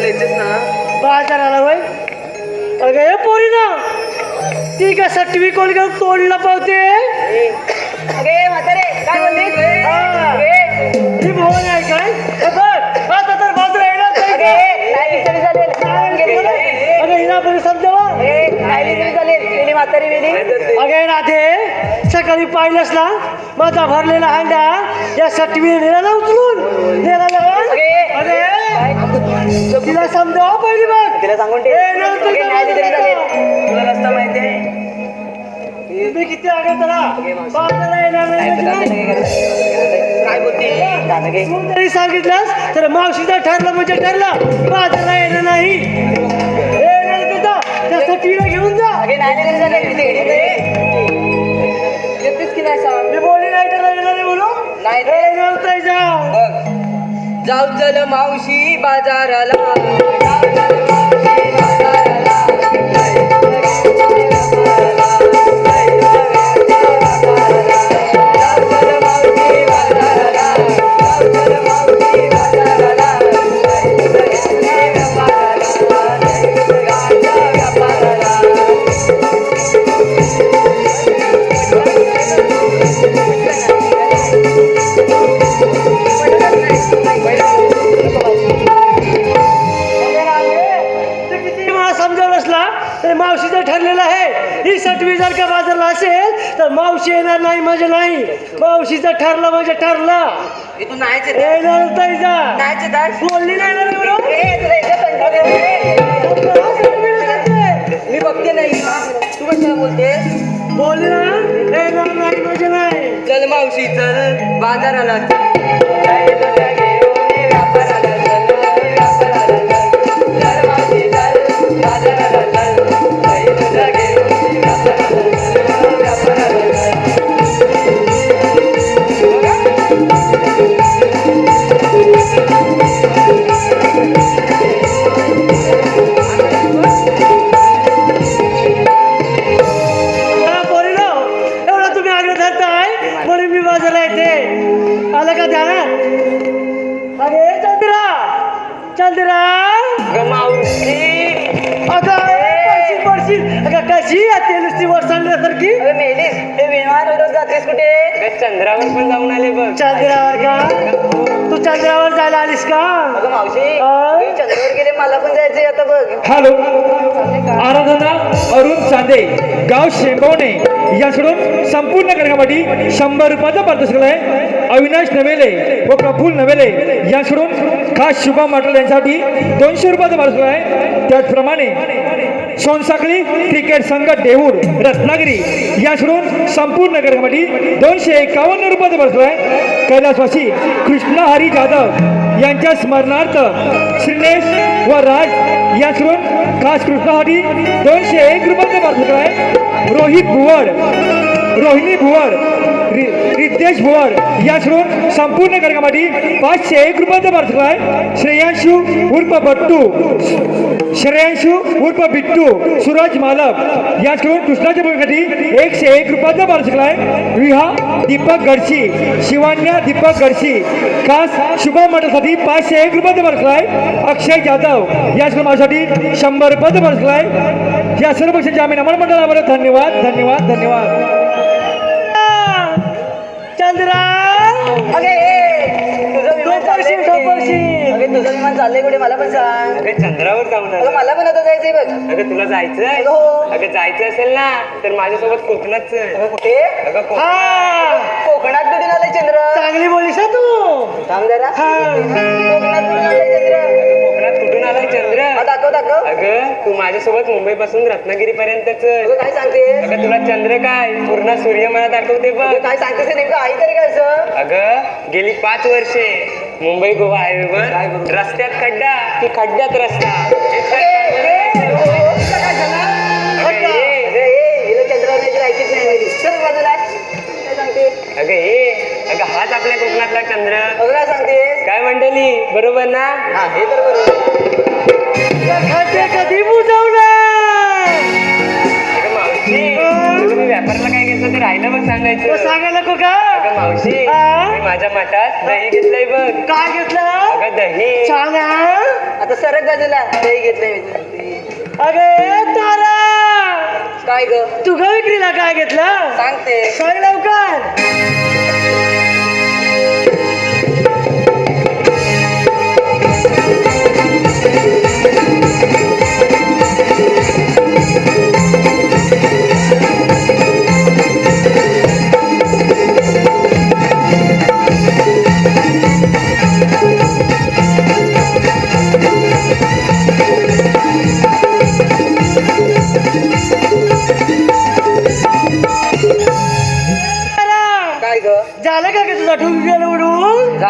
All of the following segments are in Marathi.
बाजाराला येतेस ना? बाजाराला वय अगं हे पोरी ना ती का सटवी कोण घेऊन तोंडला पावते अगे म्हातारे काय हा. अगे, भवन आहे काय? बघ आता तर बाजूला येणार म्हातारी राधे सकाळी पाहिलंस ना? माझा भरलेला हांडा या सटवी नेला उचलून? नेला काय? तिला समजावा पहिली बघ तिला सांगून ए, ठेव राहिली तरी चालेल तुला? रस्ता माहिती आहे? मी किती आगे त्याला? बाजाराला येणार नाही म्हणजे नाही. काय बोलते? गाणं घे. तू तरी सांगितलंस तर मावशीचं ठरलं म्हणजे ठरलं. बाजारला येणं नाही. ए, नंदिता, त्या सटवीला घेऊन जा. अगे तरी तरी. येतेस की नाही सांग मी बोलली नाही त्याला येणार नाही म्हणून. नाही जाऊ चल मावशी बाजाराला. समजावलंस ना तरी मावशीचं ठरलेलं आहे ही सटवी जर का बाजारला असेल तर मावशी येणार नाही म्हणजे नाही मावशीचं ठरलं म्हणजे ठरलं तू नाहीच येत. जा नाहीच येत आहे. बोलली नाही ना मी ए, तुला एकदा. मी बघते नाही तू कशाला बोलते बोलली ना येणार नाही म्हणजे नाही चल मावशी चल बाजाराला चल. चंद्रा ग मावशी अगं पडशील अगं कशी येते नुसती वर सांगण्यासारखी अगे मेलीस विमान उडवत जातेस कुठे? चंद्रावर पण जाऊन आले बघ. चंद्रावर का? तू चंद्रावर जायला आलीस का? अगं मावशी? मी चंद्रावर गेले मला पण जायचंय आता बघ. हॅलो. आराधना अरुण चांदे गाव शेंबवणे याकडून संपूर्ण कार्यक्रमासाठी शंभर रुपयाचा पारितोषिक आहे. अविनाश नवेले व प्रफुल्ल नवेले याकडून खास शुभा माटल यांच्यासाठी दोनशे रुपयाचा पारितोषिक आहे. त्याचप्रमाणे सोनसाखळी क्रिकेट संघ देऊर रत्नागिरी याकडून संपूर्ण नगरमध्ये दोनशे एकावन्न रुपयाचा पारितोषिक आहे कैलासवासी कृष्णहरी जाधव यांच्या स्मरणार्थ श्रीनेश व राज याकडून खास कृष्णहरी दोनशे एक रुपयाचं बसलो आहे रोहित भुवड रोहिणी भुवड रि- रितेश भुवड सोडून संपूर्ण कार्यक्रमासाठी पाचशे एक रुपयाचा पार्सल आहे श्रेयांशू उर्फ बट्टू. श्रेयांशू उर्फ बिट्टू सूरज मालक याकडून कृष्णाच्या भूमीसाठी एकशे एक रुपयाचा पार्सल आहे विहा दीपक गडशी शिवान्या दीपक गडशी खास शुभा मंडळासाठी पाचशे एक रुपयाचं पार्सल आहे अक्षय जाधव. याकडून माझ्यासाठी शंभर रुपयाचं पार्सल आहे या सर्व पक्षांच्या आम्ही नमन मंडळावर धन्यवाद धन्यवाद धन्यवाद. चंद्रा! तुझं विमान चाललंय. कुठे? अगे मला पण सांग. अगं चंद्रावर जाऊन अगं आले मला पण आता जायचंय बघ. अगं तुला जायचंय? हो. अगं जायचं असेल ना तर माझ्यासोबत कोकणात चल. अगं कुठे? अगं कोकणात. हा. कोकणात कुठून आलंय चंद्र? चांगली बोलीस हा तू. थांब जरा. हा. कोकणात कुठून आलंय चंद्र? अगं कोकणात कुठून आलाय हा, चंद्र दाखव दाखव. अगं तू माझ्यासोबत मुंबई पासून रत्नागिरी चल. अगं काय सांगतेस? अगं तुला चंद्र काय? पूर्ण सूर्य मला दाखवते बघ. अगं काय सांगतेस? नेमकं आई तरी काय असं? अगं गेली पाच वर्षे. मुंबई गोवा हायवेवर रस्त्यात खड्डा की खड्ड्यात रस्ता. अगं ये. अगं सांगते हाच आपल्या कोकणातला चंद्र. अगं काय सांगतेस काय मंडळी बरोबर ना? हा हे तर बरोबर. कधी बुजवणार? राहिलं तो सांगायचं. सांगायला नको का? अगं मावशी? मी माझ्या मठात दही घेतलंय बघ. काय घेतलं? अगं दही. सांगा आता आता सरक बाजूला ते घेतलंय मी. अगे तारा! काय ग? तू का विक्रीला काय घेतलं? सांगते. सांग लवकर.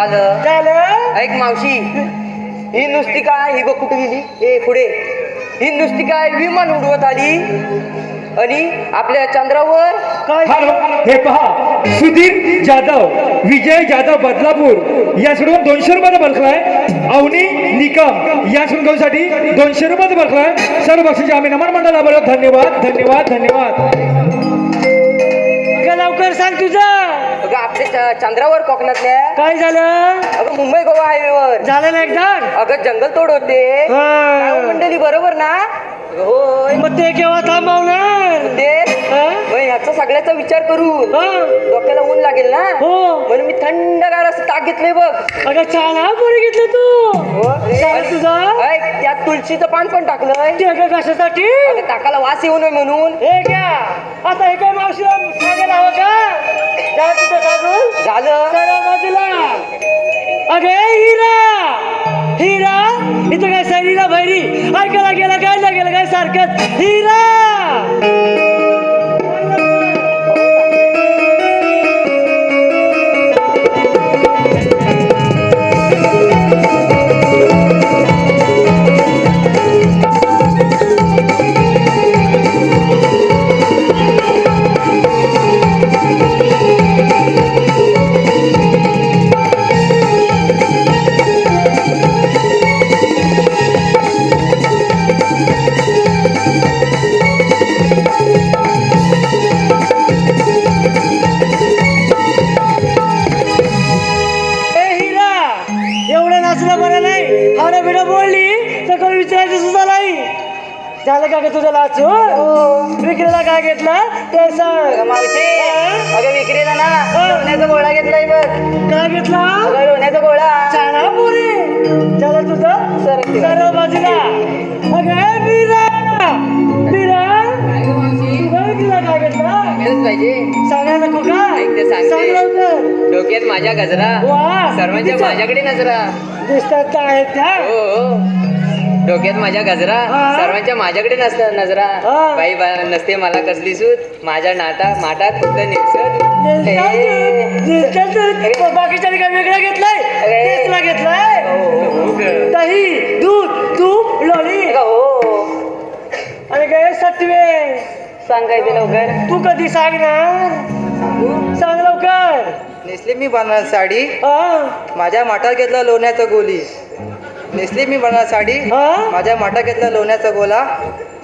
झालं. झालं? ऐक मावशी ही नुसती काय ही बघ कुठे गेली? ए पुढे. ही नुसती काय विमान उडवत आली आणि आपल्या चंद्रावर काय? हॅलो हे पहा. सुधीर जाधव विजय जाधव बदलापूर याकडून दोनशे रुपयाचा बरखलाय अवनी निकम याकडून गहूसाठी दोनशे रुपयाचा बरखलाय सर्व बक्षीचे आम्ही नमन मंडळाला बोलत धन्यवाद धन्यवाद धन्यवाद. लवकर सांग तुझं. चंद्रावर कोकणातल्या. काय झालं? अगं मुंबई गोवा हायवेवर. झालं ना एकदा? अगं जंगल तोड होते. हो. मंडळी बरोबर ना? होय. मग ते केव्हा थांबवणार? ते? मग ह्याचा सगळ्याचा विचार करून. हा? डोक्याला ऊन लागेल ना? हो. म्हणून मी थंडगार असं ताक घेतलंय बघ. अगं छान हा बरं घेतलं तू? हो. काय तुझं? त्यात तुळशीचं पान पण टाकलंय. कशासाठी अगं ताकाला वास येऊ नये म्हणून. हे घ्या. आता हे काय मावशीला सांगायला हवं का? जा सांगून झालं. बाजूला. अगे हिरा! हिरा! इथं काय सैरीला भैरी? ऐकायला गेला काय ना गेलं काय सारखं? हिरा! का तुझं लाचू विक्रीला काय घेतलं ते सांग. मावशी हा? अगं विक्रीला ना लोण्याचा गोळा घेतलाय बघ. काय घेतला? अगं लोण्याचा गोळा. चाला पुरी. झालं तुझं. सरळ बाजूला. अगं बिरा बिरा तुला विक्रीला काय घेतलं? पाहिजे. सांगायला नको का? ऐक ते सांगते. सांग लवकर. डोक्यात माझ्या गजरा. सर्वांच्या माझ्याकडे नजरा. दिसतात आहेत त्या. हो हो. डोक्यात माझ्या गजरा हा. सर्वांच्या माझ्याकडे नसतात नजरा. हा. बाई बा नसते मला कसली सूत. माझ्या नाटा माटात फक्त निसत. बाकीच्या वेगळं घेतलंय? अरे. टेस्टला घेतलाय? हो दही दूध तूप लोणी. हो. आणि काय सत्वे? सांगायचं लवकर. तू कधी सांगणार? सांग लवकर. नेसली मी बनणार साडी. हा. माझ्या माठात घेतला लोण्याचा गोली. नेसली मी बनणार साडी. हा? माझ्या माठात घेतला लोण्याचा गोला.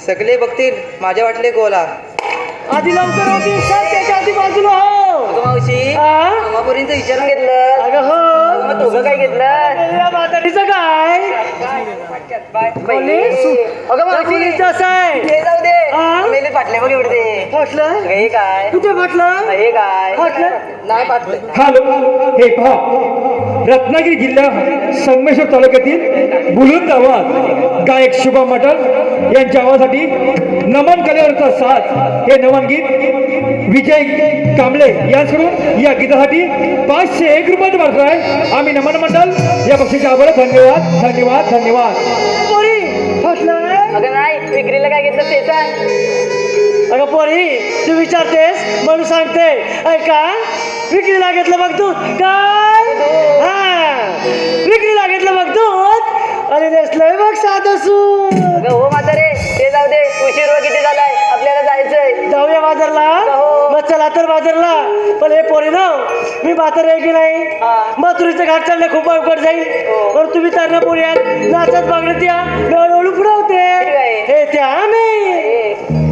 सगळे बघतील माझ्या वाटले गोला. आधी लवकर होती सर त्याच्या आधी बाजूला हो. अगं मावशी हा? मामापुरींचं विचारून घेतलं अगं हो. मग तुझं काय घेतलं या म्हातारीचं काय? बाई. अगं मावशी. मुलीचं असं आहे. ते जाऊ दे. मेले पाटले बघ एवढे ते. फाटलं हे काय? कुठे फाटलं हे काय? फाटलं नाही पाटलं हॅलो हे पहा. रत्नागिरी जिल्हा संगमेश्वर तालुक्यातील बुलुंद गावात गायक शुभम मटल यांच्या आवाजासाठी नमन कलेवरचा साथ हे नमन गीत विजय कांबळे यांकडून या गीतासाठी पाचशे एक रुपयाचं मार्क आहे आम्ही नमन मंडळ या पक्षाच्या आभार धन्यवाद धन्यवाद धन्यवाद. फाटलं विक्रीला काय घेतलं ते सांग अगं पोरी तू विचारतेस म्हणून सांगते. ऐका विक्रीला घेतलं बघ दूध. काय? हा. विक्रीला घेतलं बघ दूध. आणि नेसलंय बघ साधं अगं हो म्हातारे ते जाऊ दे. उशीर व किती झालाय? आपल्याला जायचंय. जाऊया बाजारला. हो. मग चला तर बाजारला. पण हे पोरी ना मी बाजार आहे की नाही हा. मथुरीचं घाट चाललं खूप अवघड जाईल. हो. पण तुम्ही तर पोरी आहेत नाचत या. आहे. हे त्या ए,